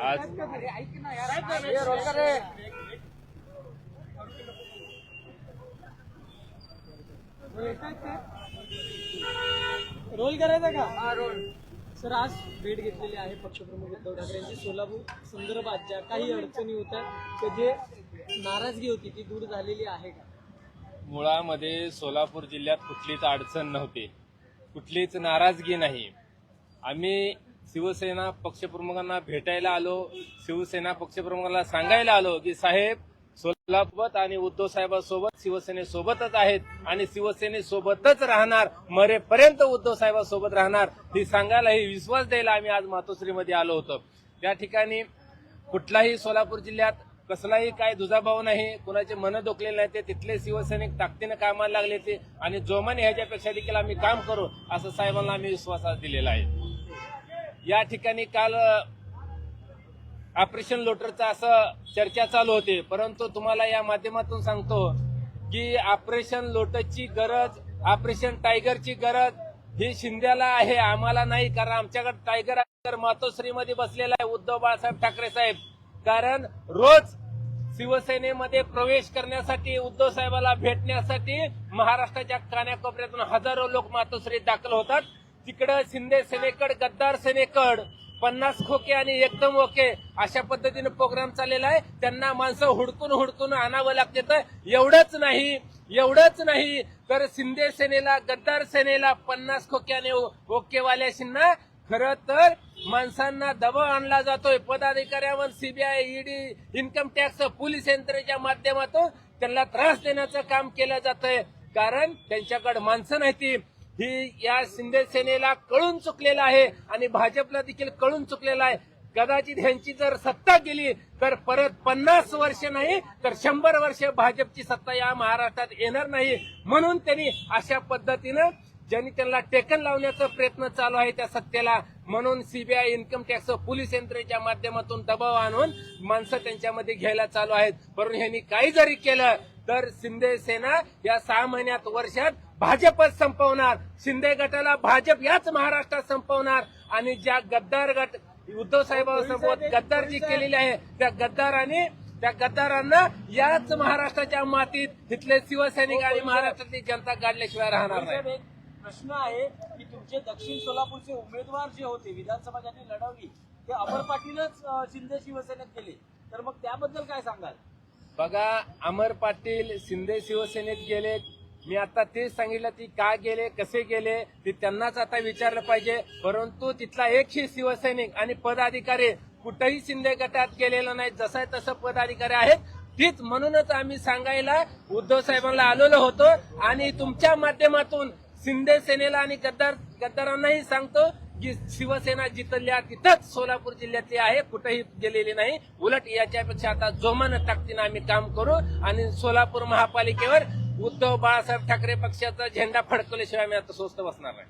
आज रोल करायचा का? हा रोल सर आज भेट घेतलेली आहे पक्षप्रमुख उद्धव ठाकरे यांची. सोलापूर संदर्भात ज्या काही अडचणी होत्या तर जे नाराजगी होती ती दूर झालेली आहे का? मुळामध्ये सोलापूर जिल्ह्यात कुठलीच अडचण नव्हती. कुठलीच नाराजगी नाही. आम्ही शिवसेना पक्षप्रमुखांना भेटायला आलो शिवसेना पक्षप्रमुखांना सांगायला आलो की साहेब सोलापूर आणि उद्धव साहेबांसोबत शिवसेनेसोबतच आहेत आणि शिवसेनेसोबतच राहणार मरेपर्यंत उद्धव साहेबांसोबत राहणार ही सांगायला ही विश्वास द्यायला आम्ही आज मातोश्रीमध्ये आलो होतो. त्या ठिकाणी कुठलाही सोलापूर जिल्ह्यात कसलाही काय दुजाभाव नाही कुणाचे मन दोकलेले नाही ते तिथले शिवसैनिक ताकदीनं कामाला लागले ते आणि जोमाने ह्याच्यापेक्षा देखील आम्ही काम करू असं साहेबांना आम्ही विश्वास दिलेला आहे. या ठिकाणी काल ऑपरेशन लोटरचा असं चर्चा चालू होते. परंतु तुम्हाला या माध्यमातून सांगतो की ऑपरेशन लोटरची गरज ऑपरेशन टायगरची गरज ही शिंद्याला आहे आम्हाला नाही. कारण आमच्याकडे टायगर मातोश्रीमध्ये बसलेला आहे उद्धव बाळासाहेब ठाकरे साहेब. कारण रोज शिवसेनेमध्ये प्रवेश करण्यासाठी उद्धव साहेबाला भेटण्यासाठी महाराष्ट्राच्या कान्याकोपऱ्यातून हजारो लोक मातोश्रीत दाखल होतात. तिकडं शिंदे सेनेकड गद्दार सेनेकड पन्नास खोके आणि एकदम ओके अशा पद्धतीने प्रोग्राम चाललेला आहे. त्यांना माणसं हुडकून हुडकून आणावं लागते तर एवढंच नाही एवढंच नाही. तर शिंदे सेनेला गद्दार सेनेला पन्नास खोके आणि ओकेवाल्याशींना खरं तर माणसांना दबाव आणला जातोय. पदाधिकाऱ्यावर CBI ED income tax police यंत्रणेच्या माध्यमातून त्यांना त्रास देण्याचं काम केलं जातंय. कारण त्यांच्याकडे माणसं नाही ती ही या शिंदे सेनेला कळून चुकलेलं आहे आणि भाजपला देखील कळून चुकलेलं आहे. कदाचित ह्यांची जर सत्ता गेली तर परत पन्नास वर्ष नाही तर शंभर वर्ष भाजपची सत्ता या महाराष्ट्रात येणार नाही. म्हणून त्यांनी अशा पद्धतीनं ज्यांनी त्यांना टेकन लावण्याचा प्रयत्न चालू आहे त्या सत्तेला. म्हणून सीबीआय इन्कम टॅक्स पोलीस यंत्रणेच्या माध्यमातून दबाव आणून माणसं त्यांच्यामध्ये घ्यायला चालू आहेत. परंतु ह्यांनी काही जरी केलं तर शिंदे सेना या सहा महिन्यात वर्षात भाजपच संपवणार. शिंदे गटाला भाजप याच महाराष्ट्रात संपवणार. आणि ज्या गद्दार गट उद्धव साहेबांसोबत गद्दारजी केलेली आहे त्या गद्दाराने त्या गद्दारांना याच महाराष्ट्राच्या मातीत तिथले शिवसैनिक आणि महाराष्ट्रातली जनता गाडल्याशिवाय राहणार नाही. प्रश्न आहे की तुमचे दक्षिण सोलापूरचे उमेदवार जे होते विधानसभा ज्यांनी लढवली ते अमर पाटीलच शिंदे शिवसेनेत गेले. तर मग त्याबद्दल काय सांगाल? बघा अमर पाटील शिंदे शिवसेनेत गेले. मी आता तेच सांगितलं ती का गेले कसे गेले ते त्यांनाच आता विचारलं पाहिजे. परंतु तिथला एकही शिवसैनिक आणि पदाधिकारी कुठेही शिंदे गटात गेलेला नाही. जसं आहे तसं पदाधिकारी आहेत. तीच म्हणूनच आम्ही सांगायला उद्धव साहेबांना आलेलो होतो. आणि तुमच्या माध्यमातून शिंदे सेनेला आणि गद्दार गद्दारांनाही सांगतो की शिवसेना जिथल्या तिथंच सोलापूर जिल्ह्यातली आहे कुठेही गेलेली नाही. उलट याच्यापेक्षा आता जोमानं ताकदीनं आम्ही काम करू आणि सोलापूर महापालिकेवर उद्धव बाळासाहेब ठाकरे पक्षाचा झेंडा फडकवल्याशिवाय आम्ही आता स्वस्त बसणार नाही.